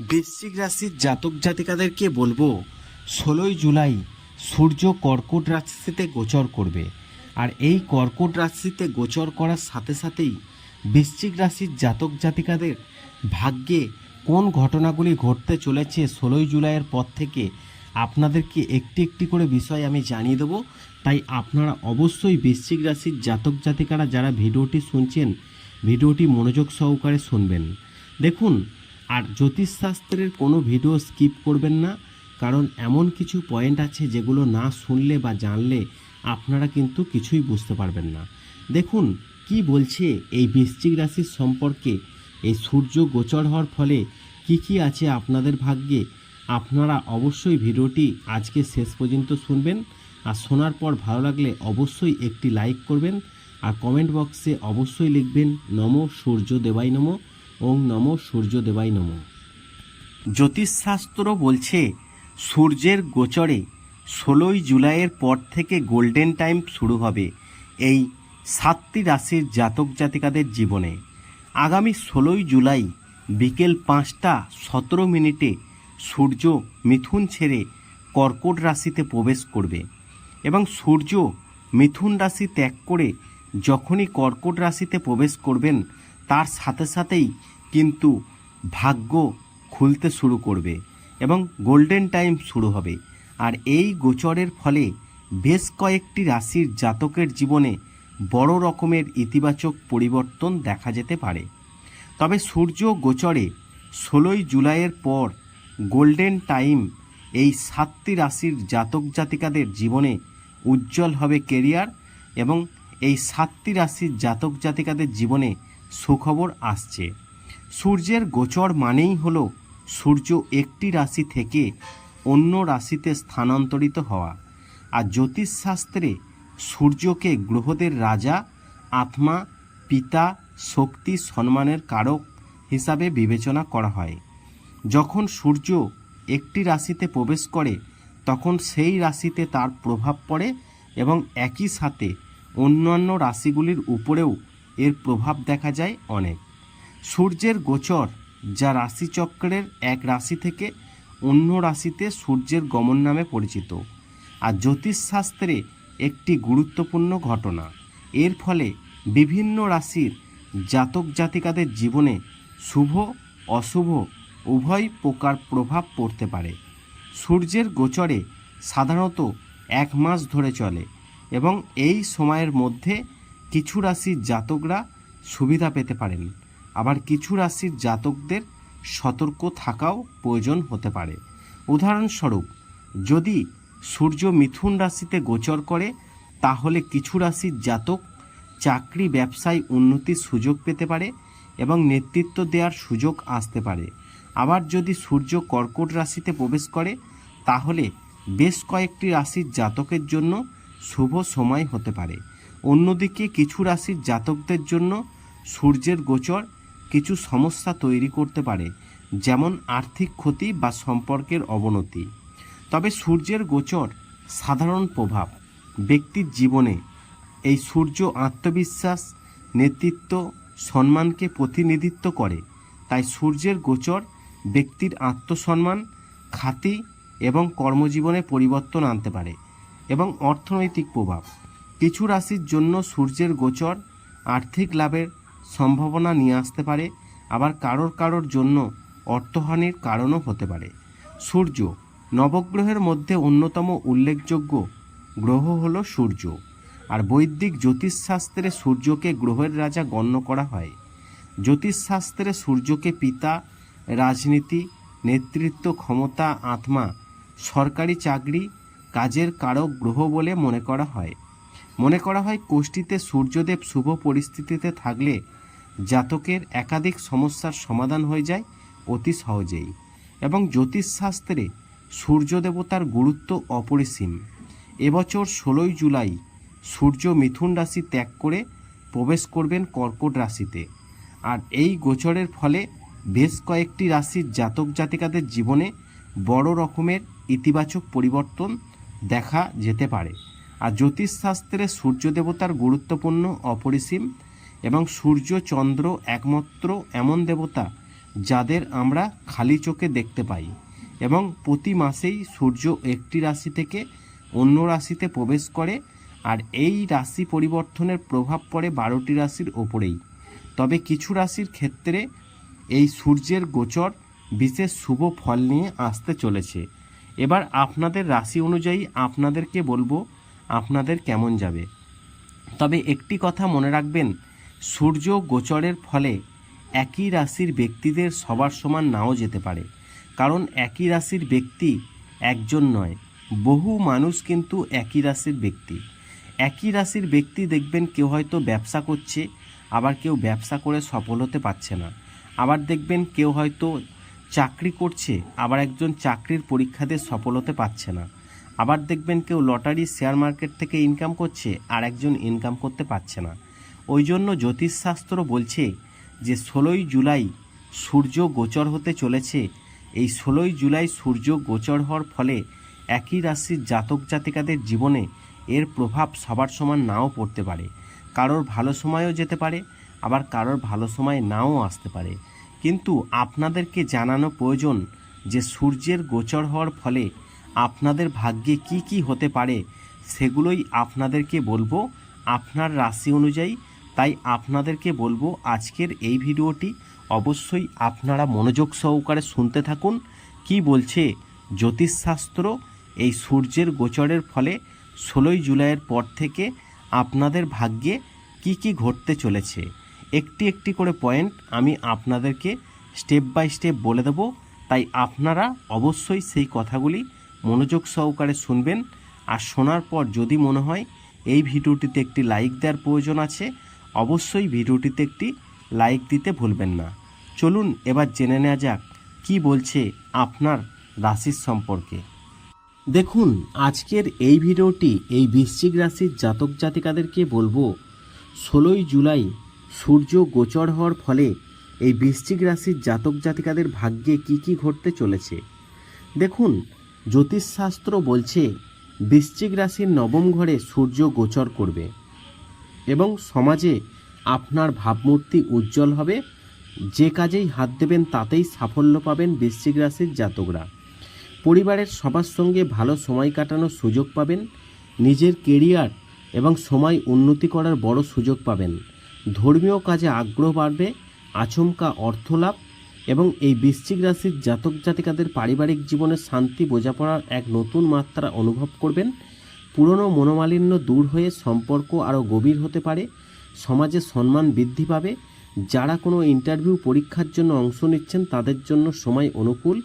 বৃশ্চিক রাশির জাতক জাতিকাদেরকে বলব, ষোলোই জুলাই সূর্য কর্কট রাশিতে গোচর করবে। আর এই কর্কট রাশিতে গোচর করার সাথে সাথেই বৃশ্চিক রাশির জাতক জাতিকাদের ভাগ্যে কোন ঘটনাগুলি ঘটতে চলেছে ষোলোই জুলাইয়ের পর থেকে আপনাদেরকে একটি একটি করে বিষয় আমি জানিয়ে দেবো। তাই আপনারা অবশ্যই বৃশ্চিক রাশির জাতক জাতিকারা যারা ভিডিওটি শুনছেন, ভিডিওটি মনোযোগ সহকারে শুনবেন। দেখুন আর জ্যোতিষশাস্ত্রের কোনো ভিডিও স্কিপ করবেন না, কারণ এমন কিছু পয়েন্ট আছে যেগুলো না শুনলে বা জানলে আপনারা কিন্তু কিছুই বুঝতে পারবেন না। দেখুন, কি বলছে এই বৃশ্চিক রাশির সম্পর্কে? এই সূর্য গোচর হওয়ার ফলে কি কি আছে আপনাদের ভাগ্যে? আপনারা অবশ্যই ভিডিওটি আজকে শেষ পর্যন্ত শুনবেন। আর শোনার পর ভালো লাগলে অবশ্যই একটি লাইক করবেন। আর কমেন্ট বক্সে অবশ্যই লিখবেন, নম সূর্য দেবাই নম। ওং নম সূর্য দেবাই নম। জ্যোতিষশাস্ত্র বলছে, সূর্যের গোচরে ষোলোই জুলাইয়ের পর থেকে গোল্ডেন টাইম শুরু হবে এই সাতটি রাশির জাতক জাতিকাদের জীবনে। আগামী ষোলোই জুলাই বিকেল পাঁচটা সতেরো মিনিটে সূর্য মিথুন ছেড়ে কর্কট রাশিতে প্রবেশ করবে এবং সূর্য মিথুন রাশি ত্যাগ করে যখনই কর্কট রাশিতে প্রবেশ করবেন, তার সাথে সাথেই কিন্তু ভাগ্য খুলতে শুরু করবে এবং গোল্ডেন টাইম শুরু হবে। আর এই গোচরের ফলে বেশ কয়েকটি রাশির জাতকের জীবনে বড় রকমের ইতিবাচক পরিবর্তন দেখা যেতে পারে। তবে সূর্য গোচরে ষোলোই জুলাইয়ের পর গোল্ডেন টাইম এই সাতটি রাশির জাতক জাতিকাদের জীবনে উজ্জ্বল হবে কেরিয়ার এবং এই সাতটি রাশির জাতক জাতিকাদের জীবনে সুখবর আসছে। সূর্যের গোচর মানেই হলো সূর্য একটি রাশি থেকে অন্য রাশিতে স্থানান্তরিত হওয়া। আর জ্যোতিষশাস্ত্রে সূর্যকে গ্রহদের রাজা, আত্মা, পিতা, শক্তি, সম্মানের কারক হিসাবে বিবেচনা করা হয়। যখন সূর্য একটি রাশিতে প্রবেশ করে, তখন সেই রাশিতে তার প্রভাব পড়ে এবং একই সাথে অন্যান্য রাশিগুলির উপরেও এর প্রভাব দেখা যায় অনেক। সূর্যের গোচর, যা রাশিচক্রের এক রাশি থেকে অন্য রাশিতে সূর্যের গমন নামে পরিচিত, আর জ্যোতিষশাস্ত্রে একটি গুরুত্বপূর্ণ ঘটনা। এর ফলে বিভিন্ন রাশির জাতক জাতিকাদের জীবনে শুভ, অশুভ, উভয় প্রকার প্রভাব পড়তে পারে। সূর্যের গোচরে সাধারণত এক মাস ধরে চলে, এবং এই সময়ের মধ্যে কিছু রাশির জাতকরা সুবিধা পেতে পারেন। আবার কিছু রাশির জাতকদের সতর্ক থাকাও প্রয়োজন হতে পারে। উদাহরণস্বরূপ, যদি সূর্য মিথুন রাশিতে গোচর করে, তাহলে কিছু রাশির জাতক চাকরি ব্যবসায় উন্নতির সুযোগ পেতে পারে এবং নেতৃত্ব দেওয়ার সুযোগ আসতে পারে। আবার যদি সূর্য কর্কট রাশিতে প্রবেশ করে, তাহলে বেশ কয়েকটি রাশির জাতকের জন্য শুভ সময় হতে পারে। অন্যদিকে কিছু রাশির জাতকদের জন্য সূর্যের গোচর কিছু সমস্যা তৈরি করতে পারে, যেমন আর্থিক ক্ষতি বা সম্পর্কের অবনতি। তবে সূর্যের গোচর সাধারণ প্রভাব। ব্যক্তির জীবনে এই সূর্য আত্মবিশ্বাস, নেতৃত্ব, সম্মানকে প্রতিনিধিত্ব করে। তাই সূর্যের গোচর ব্যক্তির আত্মসম্মান, খাতি এবং কর্মজীবনে পরিবর্তন আনতে পারে এবং অর্থনৈতিক প্রভাব। কিছু রাশির জন্য সূর্যের গোচর আর্থিক লাভের সম্ভাবনা নিয়ে আসতে পারে, আবার কারোর কারোর জন্য অর্থহানির কারণও হতে পারে। সূর্য, নবগ্রহের মধ্যে অন্যতম উল্লেখযোগ্য গ্রহ হলো সূর্য, আর বৈদিক জ্যোতিষশাস্ত্রে সূর্যকে গ্রহের রাজা গণ্য করা হয়। জ্যোতিষশাস্ত্রে সূর্যকে পিতা, রাজনীতি, নেতৃত্ব, ক্ষমতা, আত্মা, সরকারি চাকরি, কাজের কারক গ্রহ বলে মনে করা হয়। মনে করা হয় কোষ্ঠীতে সূর্যদেব শুভ পরিস্থিতিতে থাকলে জাতকের একাধিক সমস্যার সমাধান হয়ে যায় অতি সহজেই এবং জ্যোতিষশাস্ত্রে সূর্য দেবতার গুরুত্ব অপরিসীম। এবছর ষোলোই জুলাই সূর্য মিথুন রাশি ত্যাগ করে প্রবেশ করবেন কর্কট রাশিতে। আর এই গোচরের ফলে বেশ কয়েকটি রাশির জাতক জাতিকাদের জীবনে বড় রকমের ইতিবাচক পরিবর্তন দেখা যেতে পারে। আর জ্যোতিষশাস্ত্রে সূর্য দেবতার গুরুত্বপূর্ণ, অপরিসীম এবং সূর্য, চন্দ্র একমাত্র এমন দেবতা যাদের আমরা খালি চোখে দেখতে পাই এবং প্রতি মাসেই সূর্য একটি রাশি থেকে অন্য রাশিতে প্রবেশ করে আর এই রাশি পরিবর্তনের প্রভাব পড়ে বারোটি রাশির ওপরেই। তবে কিছু রাশির ক্ষেত্রে এই সূর্যের গোচর বিশেষ শুভ ফল নিয়ে আসতে চলেছে। এবার আপনাদের রাশি অনুযায়ী আপনাদেরকে বলব আপনাদের কেমন যাবে? তবে একটি কথা মনে রাখবেন, সূর্য গোচরের ফলে একই রাশির ব্যক্তিদের সবার সমান নাও যেতে পারে। কারণ একই রাশির ব্যক্তি একজন নয়, বহু মানুষ কিন্তু একই রাশির ব্যক্তি। একই রাশির ব্যক্তি দেখবেন কেউ হয়তো ব্যবসা করছে, আবার কেউ ব্যবসা করে সফল হতে পারছে না। আবার দেখবেন কেউ হয়তো চাকরি করছে, আবার একজন চাকরির পরীক্ষা দিয়ে সফল হতে পারছে না। আবার দেখবেন কেউ লটারি, শেয়ার মার্কেট থেকে ইনকাম করছে আর একজন ইনকাম করতে পারছে না। ওই জন্য জ্যোতিষশাস্ত্র বলছে যে, ষোলোই জুলাই সূর্য গোচর হতে চলেছে। এই ষোলোই জুলাই সূর্য গোচর হওয়ার ফলে একই রাশির জাতক জাতিকাদের জীবনে এর প্রভাব সবার সমান নাও পড়তে পারে। কারোর ভালো সময়ও যেতে পারে, আবার কারোর ভালো সময় নাও আসতে পারে। কিন্তু আপনাদেরকে জানানো প্রয়োজন যে, সূর্যের গোচর হওয়ার ফলে আপনাদের ভাগ্যে কি কি হতে পারে, সেগুলোই আপনাদেরকে বলব। আপনার রাশি অনুযায়ী তাই আপনাদেরকে বলব আজকের এই ভিডিওটি। অবশ্যই আপনারা মনোযোগ সহকারে শুনতে থাকুন। কি বলছে জ্যোতিষশাস্ত্র? এই সূর্যের গোচরের ফলে ষোলোই জুলাইয়ের পর থেকে আপনাদের ভাগ্যে কি কি ঘটতে চলেছে। একটি একটি করে পয়েন্ট আমি আপনাদেরকে স্টেপ বাই স্টেপ বলে দেব। তাই আপনারা অবশ্যই সেই কথাগুলি মনোযোগ সহকারে শুনবেন। আর শোনার পর যদি মনে হয় এই ভিডিওটিতে একটি লাইক দেওয়ার প্রয়োজন আছে, অবশ্যই ভিডিওটিতে একটি লাইক দিতে ভুলবেন না। চলুন এবার জেনে নেওয়া যাক, কি বলছে আপনার রাশির সম্পর্কে। দেখুন, আজকের এই ভিডিওটি এই বৃশ্চিক রাশির জাতক জাতিকাদেরকে বলব, ষোলোই জুলাই সূর্য গোচর হওয়ার ফলে এই বৃশ্চিক রাশির জাতক জাতিকাদের ভাগ্যে কি কি ঘটতে চলেছে। দেখুন জ্যোতিষশাস্ত্র বলছে, বৃশ্চিক রাশির নবম ঘরে সূর্য গোচর করবে এবং সমাজে আপনার ভাবমূর্তি উজ্জ্বল হবে। যে কাজেই হাত দেবেন তাতেই সাফল্য পাবেন বৃশ্চিক রাশির জাতকরা। পরিবারের সবার সঙ্গে ভালো সময় কাটানোর সুযোগ পাবেন। নিজের কেরিয়ার এবং সময় উন্নতি করার বড় সুযোগ পাবেন। ধর্মীয় কাজে আগ্রহ বাড়বে, আচমকা অর্থ লাভ এবং এই বৃশ্চিক রাশির জাতক জাতিকাদের পারিবারিক জীবনে শান্তি বোঝাপড়ার এক নতুন মাত্রা অনুভব করবেন। পুরনো মনোমালিন্য দূর হয়ে সম্পর্ক আরও গভীর হতে পারে, সমাজে সম্মান বৃদ্ধি পাবে, যারা কোনো ইন্টারভিউ পরীক্ষার জন্য অংশ নিচ্ছেন তাদের জন্য সময় অনুকূল।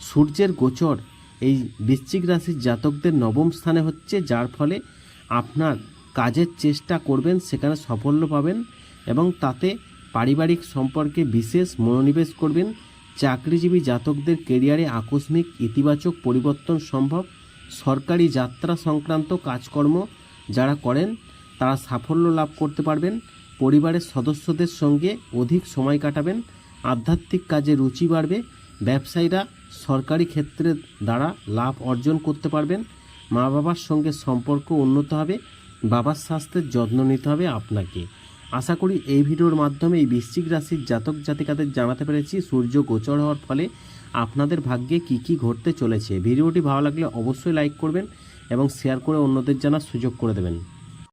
সূর্যের গোচর, এই বৃশ্চিক রাশির জাতকদের নবম স্থানে হচ্ছে, যার ফলে আপনার কাজের চেষ্টা করবেন, সেখানে সাফল্য পাবেন এবং তাতে পারিবারিক সম্পর্কে বিশেষ মনোনিবেশ করবেন, চাকরিজীবী জাতকদের কেরিয়ারে আকস্মিক ইতিবাচক পরিবর্তন সম্ভব, সরকারি যাত্রা সংক্রান্ত কাজকর্ম যারা করেন, তারা সাফল্য লাভ করতে পারবেন, পরিবারের সদস্যদের সঙ্গে অধিক সময় কাটাবেন, আধ্যাত্মিক কাজে রুচি বাড়বে, ব্যবসায়ীরা সরকারি ক্ষেত্রের দ্বারা লাভ অর্জন করতে পারবেন মা বাবার সঙ্গে সম্পর্ক উন্নত হবে, বাবার স্বাস্থ্যের যত্ন নিতে হবে আপনাকে। আশা করি এই ভিডিওর মাধ্যমে এই বৃশ্চিক রাশির জাতক জাতিকাদের জানাতে পেরেছি সূর্য গোচর হওয়ার ফলে আপনাদের ভাগ্যে কি কি ঘটতে চলেছে। ভিডিওটি ভালো লাগলে অবশ্যই লাইক করবেন এবং শেয়ার করে অন্যদের জানার সুযোগ করে দেবেন।